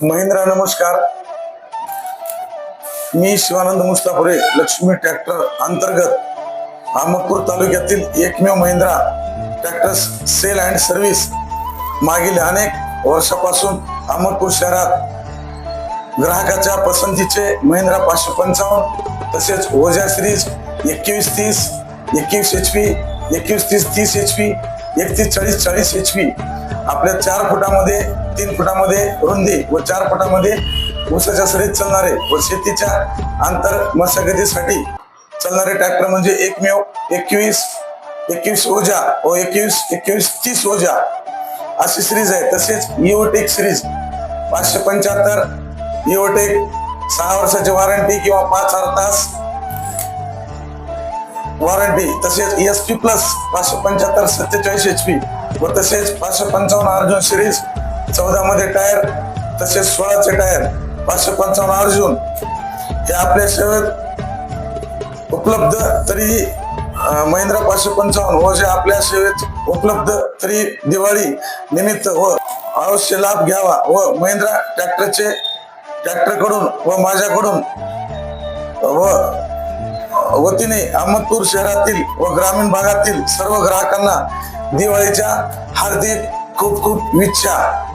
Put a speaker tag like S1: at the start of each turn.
S1: महिंद्रा नमस्कार. मी शिवानंद मुस्तापुरे लक्ष्मी ट्रॅक्टर अंतर्गत अहमदपूर तालुक्यातील एकमेव Mahindra tractor sale and service मागील अनेक वर्षापासून अहमदपूर शहरात ग्राहकाच्या पसंतीचे महिंद्रा पाचशे पंचावन्न तसेच ओझा सिरीज एकवीस तीस एकवीस एच पी एकवीस तीस तीस एच पी एकतीस चाळीस चाळीस एच पी आपल्या चार फुटामध्ये तीन फुटामध्ये रुंदी व चार फुटामध्ये ऊसाच्या सरीत चालणारे व शेतीच्या आंतर मशागतीसाठी चालणारे ट्रॅक्टर म्हणजे एकमेव एकवीस एकवीस ओझा व एकवीस एकवीस तीस ओझा अशी सिरीज आहे. तसेच इओटेक सिरीज पाचशे पंच्याहत्तर इओटेक सहा वर्षाची वॉरंटी किंवा पाच हजार तास वॉरंटी तसेच एस पी प्लस पाचशे पंच्याहत्तर सत्तेचाळीस एच पी व तसेच पाचशे पंचावन्न अर्जुन सिरीज चौदा मध्ये टायर तसेच सोळाचे टायर पाचशे पंचावन्न अर्जुन. हे आपल्या सेवेत उपलब्ध तरी महिंद्रा पाचशे पंचावन्न व जे आपल्या सेवेत उपलब्ध तरी दिवाळी निमित्त व अवश्य लाभ घ्यावा व महिंद्रा ट्रॅक्टरचे ट्रॅक्टरकडून व माझ्याकडून व वतीने अहमदपूर शहरातील व ग्रामीण भागातील सर्व ग्राहकांना दिवाळीच्या हार्दिक खूप खूप इच्छा.